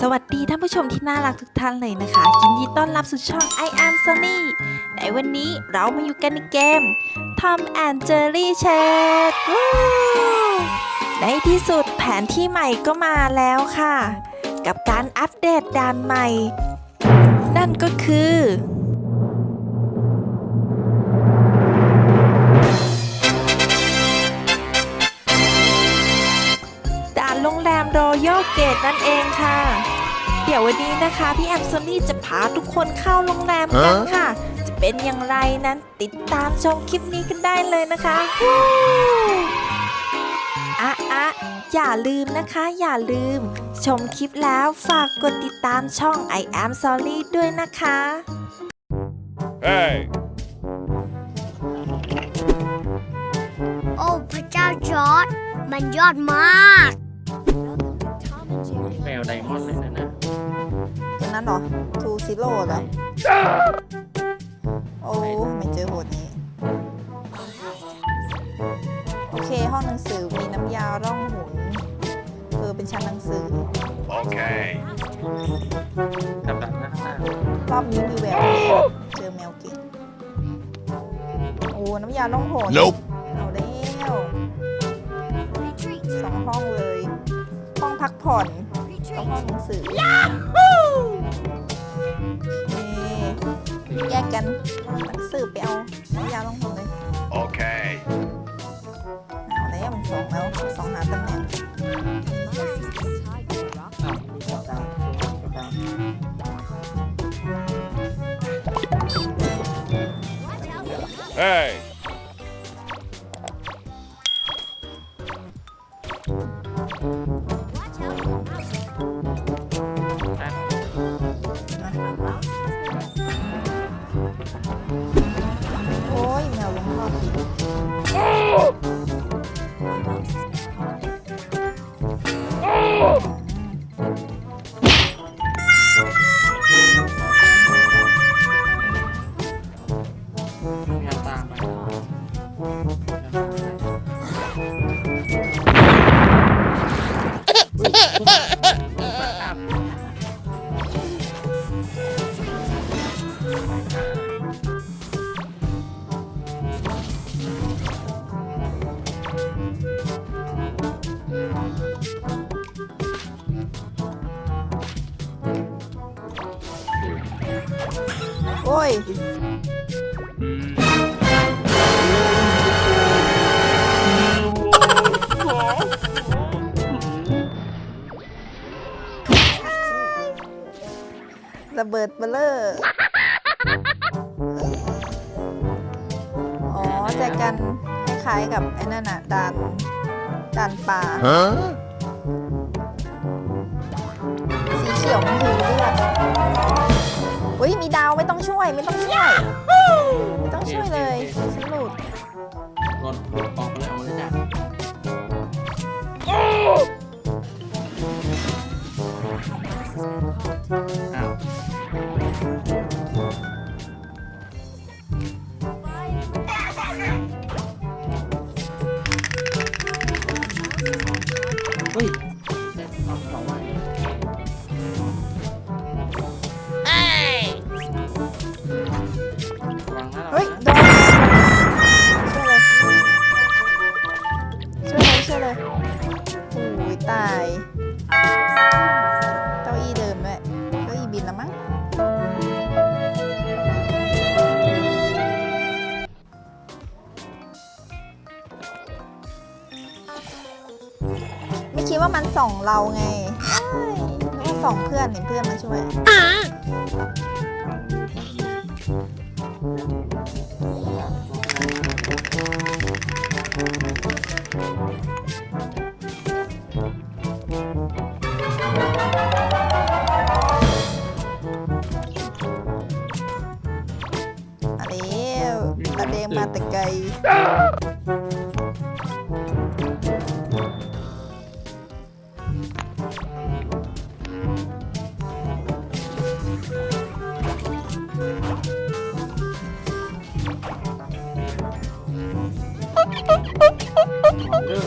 สวัสดีท่านผู้ชมที่น่ารักทุกท่านเลยนะคะ ยินดีต้อนรับสู่ช่อง I am Sunny ในวันนี้เรามาอยู่กันในเกม Tom and Jerry Chat ในที่สุดแผนที่ใหม่ก็มาแล้วค่ะ กับการอัปเดตด่านใหม่ นั่นก็คือ รงแรมรอยัลเกตนั่นเองค่ะ เดี๋ยววันนี้นะคะ พี่แอมโซนี่จะพาทุกคนเข้าโรงแรมกันค่ะ จะเป็นอย่างไรนั้นติดตามชมคลิปนี้กันได้เลยนะคะวู้อะอะอย่าลืมนะคะ อย่าลืม ชมคลิปแล้วฝากกดติดตามช่อง I am sorry ด้วยนะคะ Hey! โอ้พระเจ้าจอร์ดมันยอดมากแม วไดมอนด์เลยนะนะตัวนั้นเหรอทูซิโร่เหรอโอ้ไม่เจอโหดนี้ โอเค ห้องหนังสือมีน้ำยาร่องหุนเออเป็นชั้นหนังสือ Okay. กับดักหน้าหน้ารอบนี้มีแววเจอแมวเก่งโอ้น้ำยาล่องหน Nope. เอาแล้วสองห้องเลย ห้องพักผ่อน กับห้องหนังสือโอเคแยกกันหนังสือไปเอาน้ำยาล่องหนเลย Okay. เอาแล้วมันสองแล้วสองหาตำแหน่งอ้า อ้ยระเบิดเบลเลอร์ อ๋อแจกันคล้ายๆกับไอ้นั่นน่ะด่านด่านป่า Huh? สีเขียวมันคือเลือด อุ้ยมีดาวไม่ต้องช่วยไม่ต้องช่วยไม่ต้องช่วยเลยฉันหลุดหล่นหลุดออกเลยเอาเลยจ้ะ ส่องเราไงเอ้ยนึกว่าส่องเพื่อนเห็นเพื่อนมาช่วยมาแล้วตาแดงมาแต่ไกล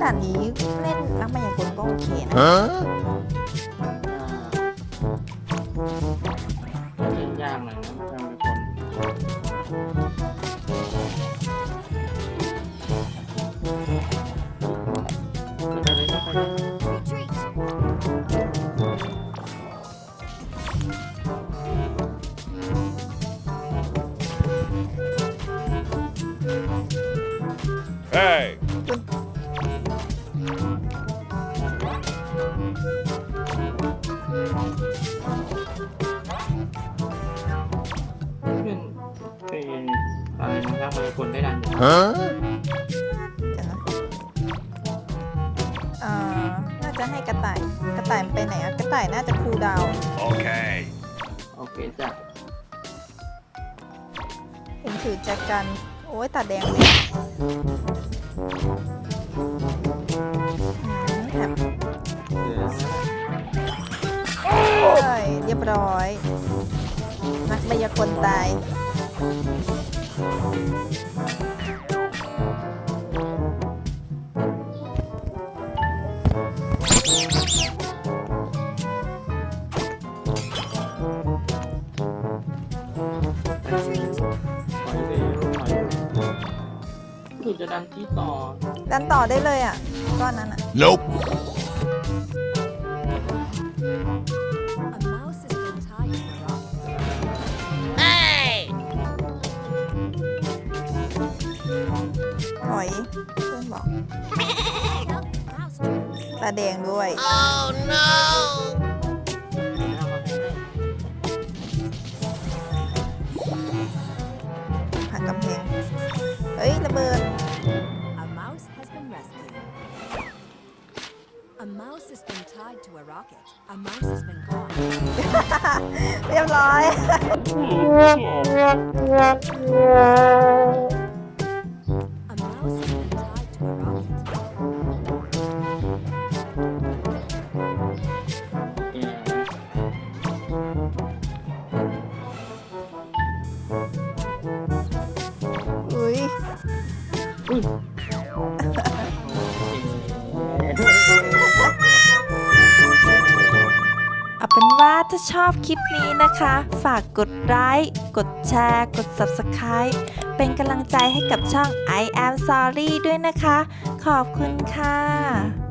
ด่านนี้เล่นนักมายากลก็โอเคนะ Huh? อ่าเล่นยากหน่อยนะกลางเป็นคนค่อยๆเล่นค่อยๆเล่น Retreat. Hey! เพื่อนเคยอะไรนะครับมายากลได้ดันอยู่ Huh? เดี๋ยวนะอ่าน่าจะให้กระต่าย กระต่ายมันไปไหนอะกระต่ายน่าจะคูลดาวน์ Okay. โอเคจ้ะ เห็นถือแจกัน อ้ยตาแดงเลยอืมแถบเหลือแล้วเอ้ยเรียบร้อย นักมายากลตาย คือจะดันที่ต่อ ดันต่อได้เลยอะ ก้อนนั้นอะ Nope. A mouse has been tied to a rock. ถอยเพื่อนบอก Mouse turn. ตาแดงด้วยเดี๋ยวเอามาให้ได้หักกำแพงเฮ้ย ระเบิด A mouse has been rescued. A mouse has been tied to a rocket. A mouse has been caught. เรียบร้อย A mouse has been tied to a rocket. ถ้าชอบคลิปนี้นะคะ ฝากกดไลค์ กดแชร์ กด Subscribe เป็นกำลังใจให้กับช่อง I am sorry ด้วยนะคะ ขอบคุณค่ะ